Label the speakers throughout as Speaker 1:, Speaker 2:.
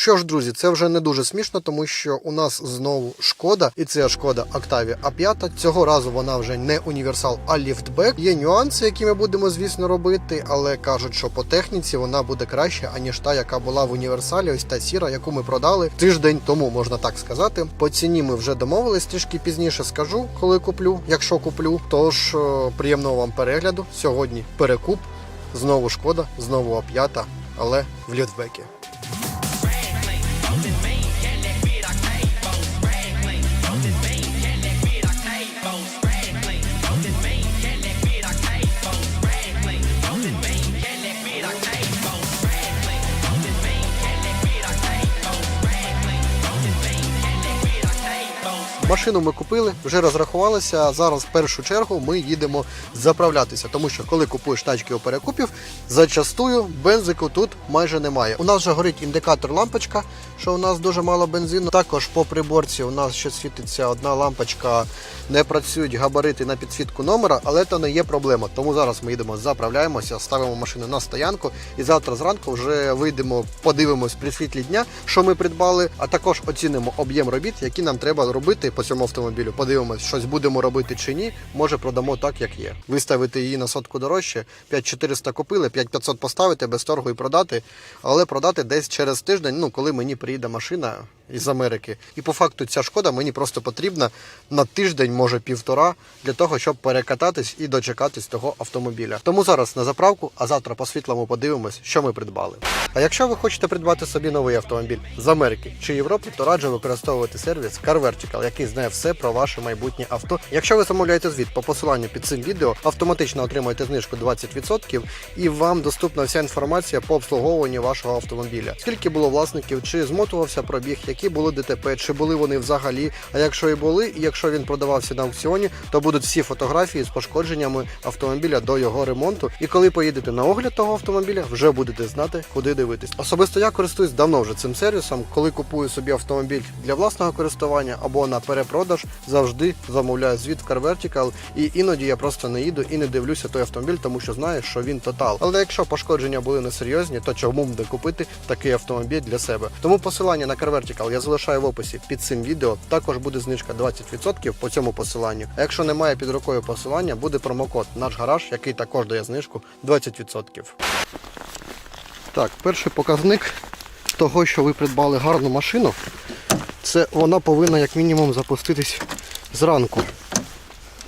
Speaker 1: Що ж, друзі, це вже не дуже смішно, тому що у нас знову шкода, і це шкода Octavia А5. Цього разу вона вже не універсал, а ліфтбек. Є нюанси, які ми будемо, звісно, робити, але кажуть, що по техніці вона буде краще, аніж та, яка була в універсалі. Ось та сіра, яку ми продали тиждень тому, можна так сказати. По ціні ми вже домовились, трішки пізніше скажу, коли куплю, якщо куплю. Тож е, приємного вам перегляду. Сьогодні перекуп. Знову шкода, знову А5, але в ліфтбекі. Машину ми купили, вже розрахувалися. Зараз в першу чергу ми їдемо заправлятися, тому що коли купуєш тачки у перекупів, зачастую бензику тут майже немає. У нас вже горить індикатор лампочка, що у нас дуже мало бензину. Також по приборці у нас ще світиться одна лампочка, не працюють габарити на підсвітку номера, але це не є проблема. Тому зараз ми їдемо, заправляємося, ставимо машину на стоянку і завтра зранку вже вийдемо, подивимось при світлі дня, що ми придбали, а також оцінимо об'єм робіт, які нам треба робити по цьому автомобілю. Подивимось, щось будемо робити чи ні. Може продамо так, як є. Виставити її на сотку дорожче. 5400 купили, 5500 поставити без торгу і продати, але продати десь через тиждень, ну коли мені приїде машина із Америки. І по факту ця шкода мені просто потрібна на тиждень, може півтора, для того, щоб перекататись і дочекатись того автомобіля. Тому зараз на заправку, а завтра по світлому подивимось, що ми придбали. А якщо ви хочете придбати собі новий автомобіль з Америки чи Європи, то раджу використовувати сервіс Car Vertical, який знає все про ваше майбутнє авто. Якщо ви замовляєте звіт по посиланню під цим відео, автоматично отримаєте знижку 20% і вам доступна вся інформація по обслуговуванню вашого автомобіля. Скільки було власників, чи змотувався пробіг, які були ДТП, чи були вони взагалі. А якщо і були, і якщо він продавався на аукціоні, то будуть всі фотографії з пошкодженнями автомобіля до його ремонту. І коли поїдете на огляд того автомобіля, вже будете знати, куди дивитись. Особисто я користуюсь давно вже цим сервісом. Коли купую собі автомобіль для власного користування або на перепродаж, завжди замовляю звіт в Car Vertical. І іноді я просто не їду і не дивлюся той автомобіль, тому що знаю, що він тотал. Але якщо пошкодження були несерйозні, то чому б не купити такий автомобіль для себе? Тому посилання на Car Vertical я залишаю в описі під цим відео. Також буде знижка 20% по цьому посиланню. А якщо немає під рукою посилання, буде промокод наш гараж, який також дає знижку 20%. Так, перший показник того, що ви придбали гарну машину, це вона повинна як мінімум запуститись зранку.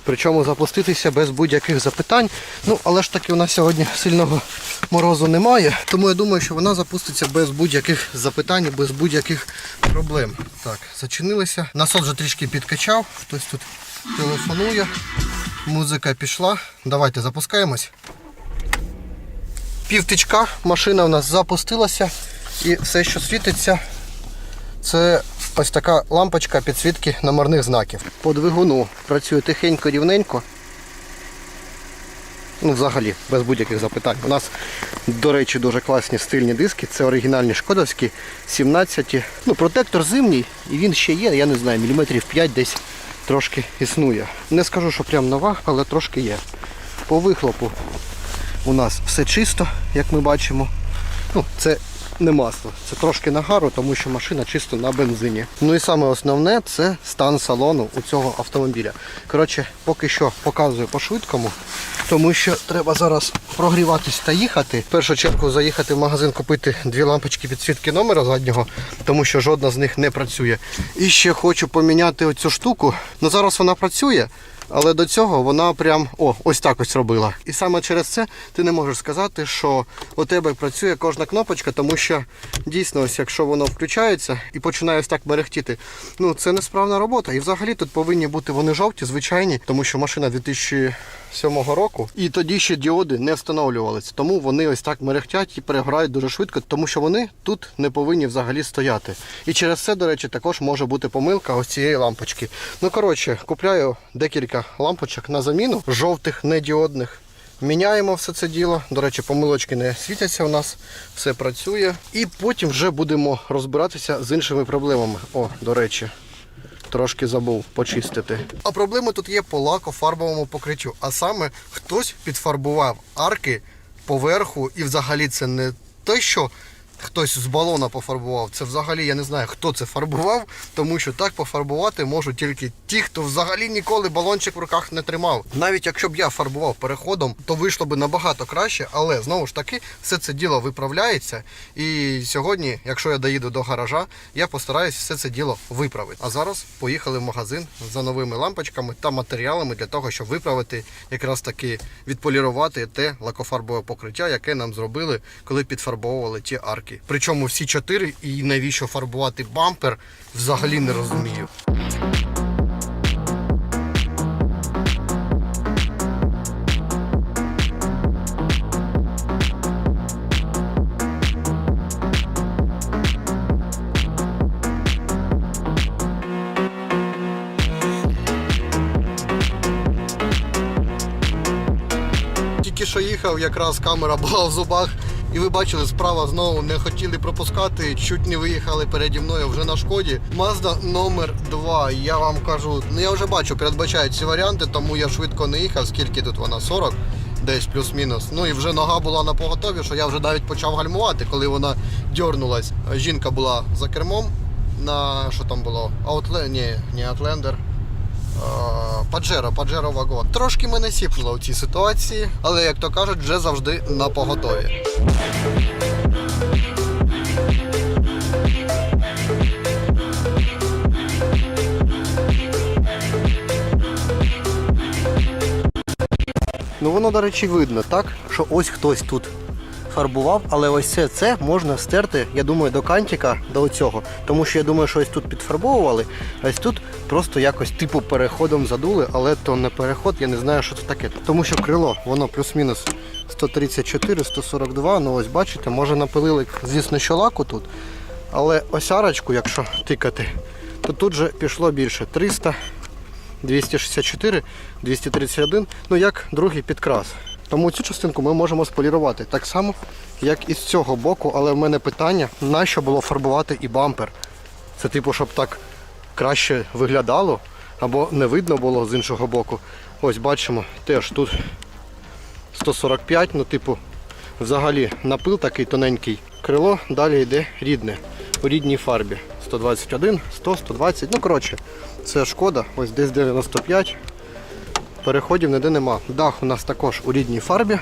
Speaker 1: Причому запуститися без будь-яких запитань. Ну, але ж таки у нас сьогодні сильного морозу немає. Тому я думаю, що вона запуститься без будь-яких запитань, без будь-яких проблем. Так, зачинилися. Насос вже трішки підкачав, хтось тут телефонує. Музика пішла. Давайте запускаємось. Півтичка, машина у нас запустилася і все, що світиться, це ось така лампочка підсвітки номерних знаків. По двигуну працює тихенько, рівненько. Ну, взагалі, без будь-яких запитань. У нас, до речі, дуже класні стильні диски. Це оригінальні шкодовські, 17. Ну, протектор зимній, і він ще є, я не знаю, міліметрів 5 десь трошки існує. Не скажу, що прям нова, але трошки є. По вихлопу у нас все чисто, як ми бачимо. Ну, це не масло, це трошки нагару, тому що машина чисто на бензині. Ну і саме основне це стан салону у цього автомобіля. Коротше, поки що показую по швидкому, тому що треба зараз прогріватись та їхати. В першу чергу заїхати в магазин, купити дві лампочки підсвітки номера заднього, тому що жодна з них не працює. І ще хочу поміняти оцю штуку. Ну зараз вона працює. Але до цього вона прям о, ось так ось робила. І саме через це ти не можеш сказати, що у тебе працює кожна кнопочка, тому що дійсно, ось якщо воно включається і починає ось так мерехтіти, ну це несправна робота. І взагалі тут повинні бути вони жовті, звичайні, тому що машина 2007 року, і тоді ще діоди не встановлювалися. Тому вони ось так мерехтять і перегорають дуже швидко, тому що вони тут не повинні взагалі стояти. І через це, до речі, також може бути помилка ось цієї лампочки. Ну коротше, купляю декілька лампочок на заміну, жовтих, недіодних. Міняємо все це діло. До речі, помилочки не світяться у нас, все працює. І потім вже будемо розбиратися з іншими проблемами. О, до речі, трошки забув почистити. А проблеми тут є по лакофарбовому покриттю. А саме хтось підфарбував арки поверху, і взагалі це не те, що хтось з балона пофарбував. Це взагалі я не знаю, хто це фарбував, тому що так пофарбувати можуть тільки ті, хто взагалі ніколи балончик в руках не тримав. Навіть якщо б я фарбував переходом, то вийшло б набагато краще, але знову ж таки все це діло виправляється. І сьогодні, якщо я доїду до гаража, я постараюсь все це діло виправити. А зараз поїхали в магазин за новими лампочками та матеріалами для того, щоб виправити якраз таки відполірувати те лакофарбове покриття, яке нам зробили, коли підфарбовували ті арки. Причому всі чотири, і навіщо фарбувати бампер, взагалі не розумію. Що їхав, якраз камера була в зубах. І ви бачили, справа знову не хотіли пропускати, чуть не виїхали переді мною вже на шкоді. Mazda номер 2 Я вам кажу, ну я вже бачу, передбачають ці варіанти, тому я швидко не їхав, скільки тут вона 40, десь плюс-мінус. Ну і вже нога була на поготові, що я вже навіть почав гальмувати, коли вона дьорнулась. Жінка була за кермом на що там було? Outlander, ні, не Outlander. Паджеро, Паджеро вагон. Трошки мене сіпнуло в цій ситуації, але як то кажуть, вже завжди на поготові. Ну воно, до речі, видно, так? Що ось хтось тут фарбував, але ось це, це можна стерти, я думаю, до кантика, до оцього. Тому що я думаю, що ось тут підфарбовували, а ось тут просто якось типу переходом задули, але то не переход, я не знаю, що це таке. Тому що крило, воно плюс-мінус 134, 142. Ну ось бачите, може напилили, звісно, що лаку тут. Але ось арочку, якщо тикати, то тут же пішло більше 300. 264, 231, ну як другий підкрас. Тому цю частинку ми можемо сполірувати так само, як і з цього боку, але в мене питання, нащо було фарбувати і бампер. Це типу, щоб так краще виглядало або не видно було з іншого боку. Ось бачимо, теж тут 145, ну типу, взагалі напил такий тоненький. Крило далі йде рідне, у рідній фарбі. 121, 100, 120. Ну коротше, це шкода, ось десь 95. Переходів ніде нема. Дах у нас також у рідній фарбі.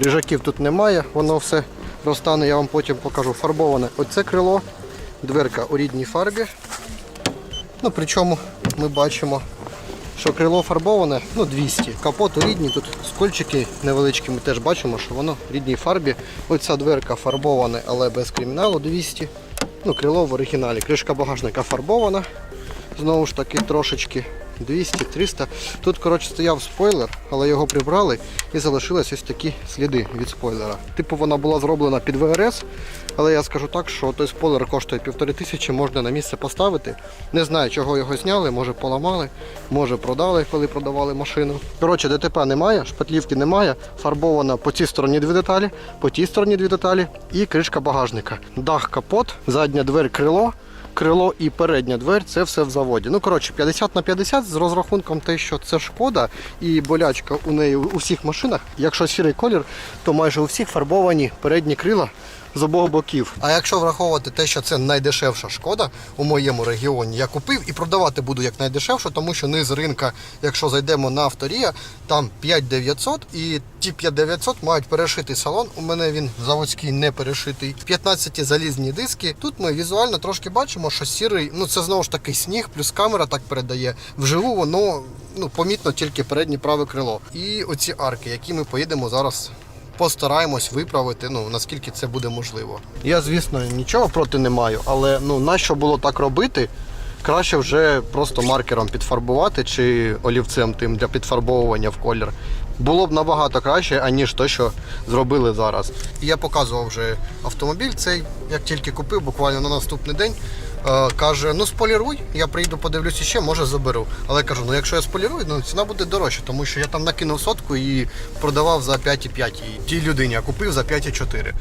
Speaker 1: Ріжаків тут немає, воно все розтане, я вам потім покажу. Фарбоване оце крило, дверка у рідній фарбі. Ну, причому ми бачимо, що крило фарбоване, ну 200. Капот у рідній, тут скольчики невеличкі, ми теж бачимо, що воно в рідній фарбі. Оця дверка фарбована, але без криміналу 200. Ну, крило в оригіналі. Кришка багажника фарбована. Знову ж таки трошечки 200, 300. Тут, коротше, стояв спойлер, але його прибрали і залишились ось такі сліди від спойлера. Типу вона була зроблена під ВРС, але я скажу так, що той спойлер коштує півтори тисячі, можна на місце поставити. Не знаю, чого його зняли, може поламали, може продали, коли продавали машину. Коротше, ДТП немає, шпатлівки немає, фарбована по цій стороні дві деталі, по тій стороні дві деталі і кришка багажника. Дах капот, задня двері крило крило і передня двері це все в заводі. Ну, коротше, 50 на 50 з розрахунком те, що це шкода і болячка у неї у всіх машинах. Якщо сірий колір, то майже у всіх фарбовані передні крила з обох боків. А якщо враховувати те, що це найдешевша шкода у моєму регіоні, я купив і продавати буду як найдешевше, тому що низ ринка, якщо зайдемо на авторія, там 5900 і ті 5900 мають перешитий салон. У мене він заводський не перешитий. 15 залізні диски. Тут ми візуально трошки бачимо, що сірий, ну це знову ж таки сніг, плюс камера так передає. Вживу воно ну, помітно тільки переднє праве крило. І оці арки, які ми поїдемо зараз постараємось виправити, ну наскільки це буде можливо. Я, звісно, нічого проти не маю, але ну нащо було так робити? Краще вже просто маркером підфарбувати чи олівцем тим для підфарбовування в колір. Було б набагато краще, аніж те, що зробили зараз. Я показував вже автомобіль цей, як тільки купив, буквально на наступний день. Е, каже, ну споліруй, я прийду, подивлюся ще, може заберу. Але я кажу, ну якщо я сполірую, ну ціна буде дорожча, тому що я там накинув сотку і продавав за 5,5. І тій людині я купив за 5,4.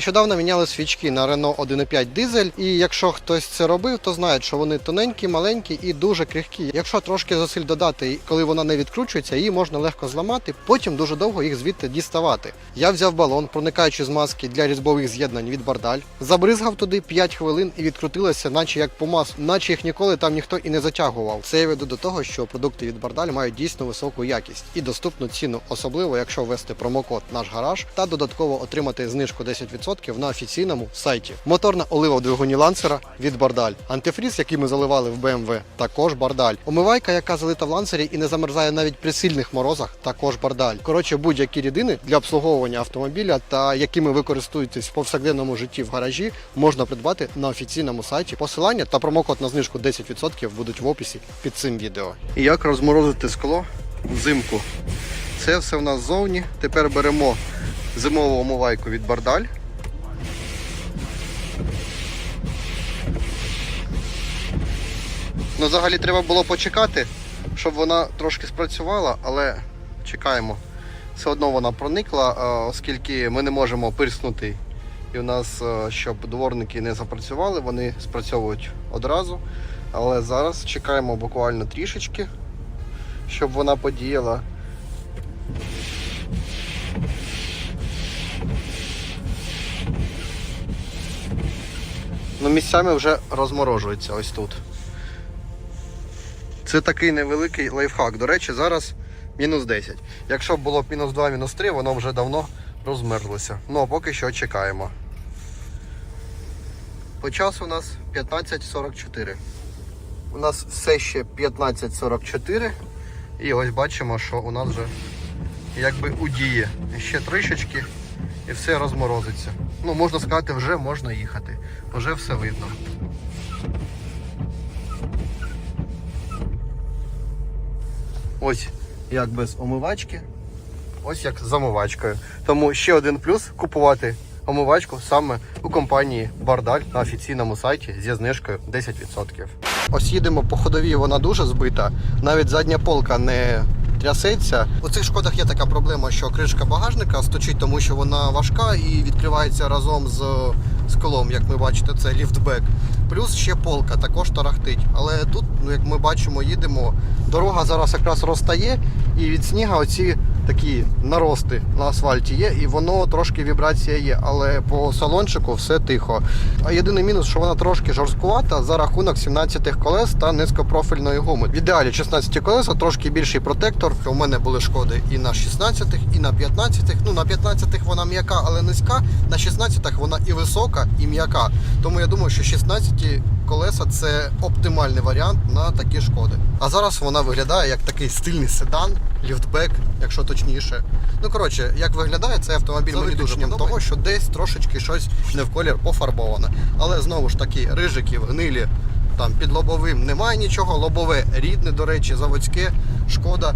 Speaker 1: Нещодавно міняли свічки на Renault 1.5 дизель, і якщо хтось це робив, то знає, що вони тоненькі, маленькі і дуже крихкі. Якщо трошки зусиль додати, коли вона не відкручується, її можна легко зламати, потім дуже довго їх звідти діставати. Я взяв балон, проникаючи з маски для різьбових з'єднань від бардаль, забризгав туди 5 хвилин і відкрутилося, наче як по маслу, наче їх ніколи там ніхто і не затягував. Це я веду до того, що продукти від бардаль мають дійсно високу якість і доступну ціну, особливо якщо ввести промокод наш гараж та додатково отримати знижку 10% на офіційному сайті. Моторна олива в двигуні ланцера від бардаль. Антифріз, який ми заливали в BMW, також бардаль. Омивайка, яка залита в ланцері і не замерзає навіть при сильних морозах, також бардаль. Коротше, будь-які рідини для обслуговування автомобіля та якими ви користуєтесь в повсякденному житті в гаражі, можна придбати на офіційному сайті. Посилання та промокод на знижку 10% будуть в описі під цим відео. І як розморозити скло взимку? Це все в нас ззовні. Тепер беремо зимову омивайку від бардаль. Ну, взагалі треба було почекати, щоб вона трошки спрацювала, але чекаємо. Все одно вона проникла, е, оскільки ми не можемо пирснути. І у нас, е, щоб дворники не запрацювали, вони спрацьовують одразу. Але зараз чекаємо буквально трішечки, щоб вона подіяла. Ну, місцями вже розморожується ось тут. Це такий невеликий лайфхак. До речі, зараз мінус 10. Якщо б було мінус 2, мінус 3, воно вже давно розмерзлося. Ну а поки що чекаємо. По часу у нас 15.44. У нас все ще 15.44. І ось бачимо, що у нас вже якби удіє. Ще трішечки і все розморозиться. Ну, можна сказати, вже можна їхати. Вже все видно. Ось як без омивачки, ось як з омивачкою. Тому ще один плюс купувати омивачку саме у компанії Бардаль на офіційному сайті зі знижкою 10%. Ось їдемо по ходовій, вона дуже збита. Навіть задня полка не трясеться. У цих шкодах є така проблема, що кришка багажника сточить, тому що вона важка і відкривається разом з склом, як ми бачите, це ліфтбек. Плюс ще полка також тарахтить. Але тут, ну як ми бачимо, їдемо. Дорога зараз якраз розтає, і від сніга оці такі нарости на асфальті є, і воно трошки вібрація є. Але по салончику все тихо. А єдиний мінус, що вона трошки жорсткувата за рахунок 17 колес та низькопрофільної гуми. В ідеалі 16 колеса, трошки більший протектор. У мене були шкоди і на 16, і на 15. Ну на 15 вона м'яка, але низька. На 16 вона і висока, і м'яка. Тому я думаю, що 16 колеса це оптимальний варіант на такі шкоди. А зараз вона виглядає як такий стильний седан, ліфтбек, якщо точніше. Ну коротше, як виглядає цей автомобіль, мені дуже того, що десь трошечки щось не в колір пофарбоване. Але знову ж таки, рижиків, гнилі. Там під лобовим немає нічого, лобове рідне, до речі, заводське, шкода.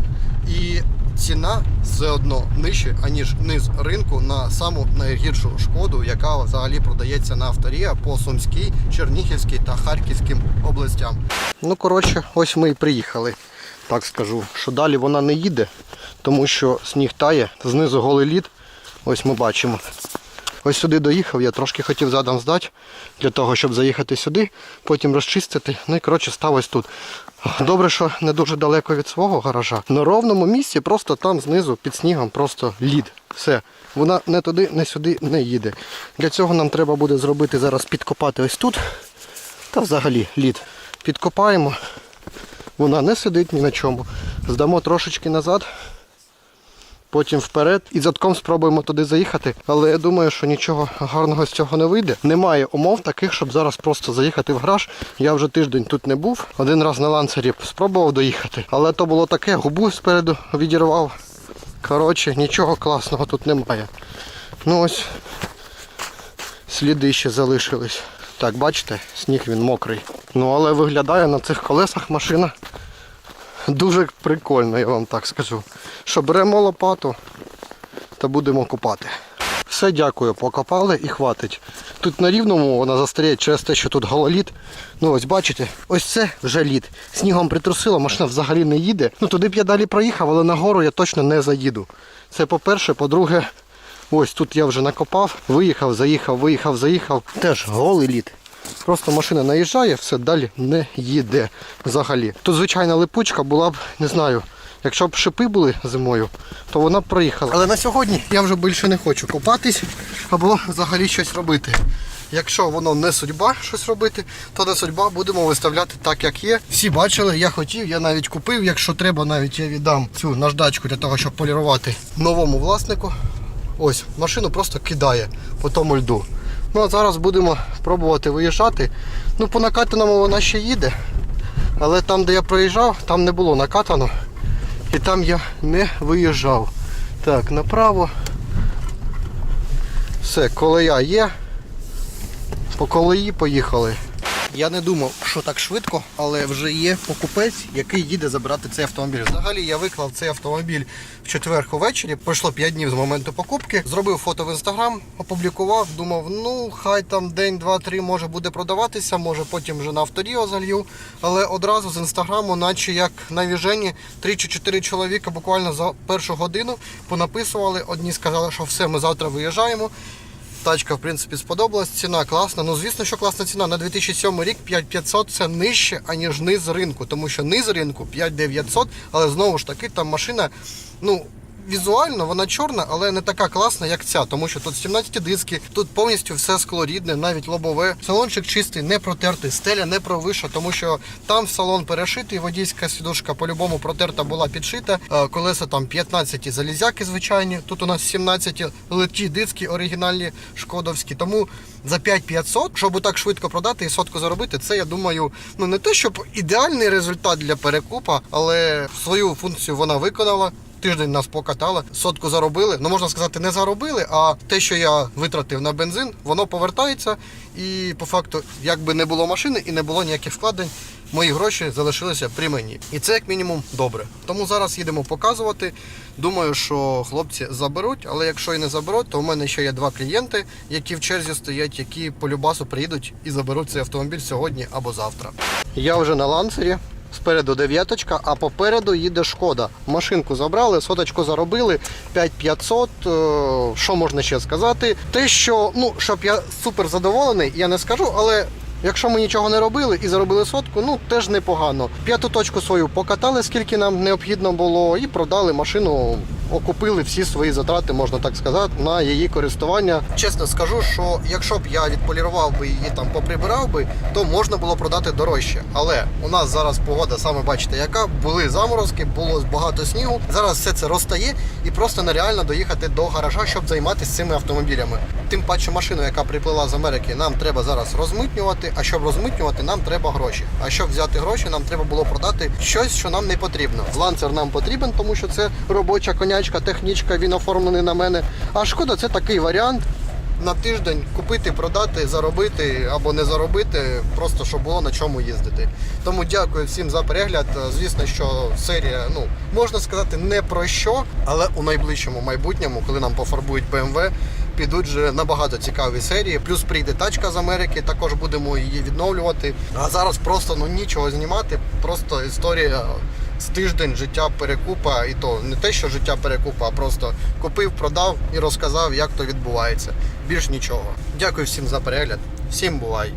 Speaker 1: І ціна все одно нижче, аніж низ ринку на саму найгіршу шкоду, яка взагалі продається на авторія по Сумській, Чернігівській та Харківським областям. Ну, коротше, ось ми і приїхали. Так скажу, що далі вона не їде, тому що сніг тає, знизу голий лід. Ось ми бачимо. Ось сюди доїхав, я трошки хотів задом здати для того, щоб заїхати сюди, потім розчистити. Ну і коротше став ось тут. Добре, що не дуже далеко від свого гаража. На ровному місці, просто там знизу під снігом просто лід. Все. Вона не туди, не сюди не їде. Для цього нам треба буде зробити зараз підкопати ось тут. Та взагалі лід. Підкопаємо. Вона не сидить ні на чому. Здамо трошечки назад потім вперед і задком спробуємо туди заїхати. Але я думаю, що нічого гарного з цього не вийде. Немає умов таких, щоб зараз просто заїхати в гараж. Я вже тиждень тут не був. Один раз на ланцері спробував доїхати, але то було таке, губу спереду відірвав. Коротше, нічого класного тут немає. Ну ось сліди ще залишились. Так, бачите, сніг він мокрий. Ну але виглядає на цих колесах машина дуже прикольно, я вам так скажу. Що беремо лопату та будемо копати. Все, дякую, покопали і хватить. Тут на рівному вона застряє через те, що тут гололід. Ну ось бачите, ось це вже лід. Снігом притрусило, машина взагалі не їде. Ну туди б я далі проїхав, але нагору я точно не заїду. Це по-перше, по-друге, Ось тут я вже накопав, виїхав, заїхав, виїхав, заїхав. Теж голий лід. Просто машина наїжджає, все далі не їде взагалі. Тут звичайна липучка була б, не знаю, якщо б шипи були зимою, то вона б проїхала. Але на сьогодні я вже більше не хочу копатись або взагалі щось робити. Якщо воно не судьба щось робити, то не судьба будемо виставляти так, як є. Всі бачили, я хотів, я навіть купив. Якщо треба, навіть я віддам цю наждачку для того, щоб полірувати новому власнику. Ось, машину просто кидає по тому льду. Ну а зараз будемо пробувати виїжджати. Ну, по накатаному вона ще їде. Але там, де я проїжджав, там не було накатано. І там я не виїжджав. Так, направо. Все, колея є. По колеї поїхали. Я не думав, що так швидко, але вже є покупець, який їде забирати цей автомобіль. Взагалі я виклав цей автомобіль в четвер увечері. Пройшло 5 днів з моменту покупки. Зробив фото в інстаграм, опублікував. Думав, ну хай там день, два, три може буде продаватися, може потім вже на авторіо залью. Але одразу з інстаграму, наче як на віжені, 3 чи 4 чоловіка буквально за першу годину понаписували. Одні сказали, що все, ми завтра виїжджаємо. Тачка, в принципі, сподобалась. Ціна класна. Ну, звісно, що класна ціна. На 2007 рік 5500 це нижче, аніж низ ринку. Тому що низ ринку 5900, але знову ж таки там машина, ну. Візуально вона чорна, але не така класна, як ця, тому що тут 17 диски, тут повністю все скло рідне, навіть лобове. Салончик чистий, не протертий, стеля не провиша, тому що там салон перешитий, водійська сідушка по-любому протерта була підшита. Е, Колеса там 15 залізяки звичайні. Тут у нас 17 легкі диски оригінальні шкодовські. Тому за 5500, щоб так швидко продати і сотку заробити, це я думаю, ну не те, щоб ідеальний результат для перекупа, але свою функцію вона виконала. Тиждень нас покатала, сотку заробили. Ну можна сказати, не заробили. А те, що я витратив на бензин, воно повертається. І по факту, якби не було машини і не було ніяких вкладень, мої гроші залишилися при мені. І це як мінімум добре. Тому зараз їдемо показувати. Думаю, що хлопці заберуть, але якщо і не заберуть, то у мене ще є два клієнти, які в черзі стоять, які по любасу приїдуть і заберуть цей автомобіль сьогодні або завтра. Я вже на ланцері. Спереду дев'яточка, а попереду їде шкода. Машинку забрали, соточку заробили, 5500. Е, Що можна ще сказати? Те, що ну щоб я супер задоволений, я не скажу, але. Якщо ми нічого не робили і заробили сотку, ну теж непогано. П'яту точку свою покатали, скільки нам необхідно було, і продали машину, окупили всі свої затрати, можна так сказати, на її користування. Чесно скажу, що якщо б я відполірував би її там поприбирав би, то можна було продати дорожче. Але у нас зараз погода, саме бачите, яка були заморозки, було багато снігу. Зараз все це розтає і просто нереально доїхати до гаража, щоб займатися цими автомобілями. Тим паче машину, яка приплила з Америки, нам треба зараз розмитнювати. А щоб розмитнювати, нам треба гроші. А щоб взяти гроші, нам треба було продати щось, що нам не потрібно. Ланцер нам потрібен, тому що це робоча конячка, технічка, він оформлений на мене. А шкода, це такий варіант. На тиждень купити, продати, заробити або не заробити, просто щоб було на чому їздити. Тому дякую всім за перегляд. Звісно, що серія, ну можна сказати, не про що, але у найближчому майбутньому, коли нам пофарбують BMW, підуть вже набагато цікаві серії. Плюс прийде тачка з Америки, також будемо її відновлювати. А зараз просто ну нічого знімати, просто історія з тиждень життя перекупа, і то не те, що життя перекупа, а просто купив, продав і розказав, як то відбувається. Більш нічого. Дякую всім за перегляд. Всім бувай!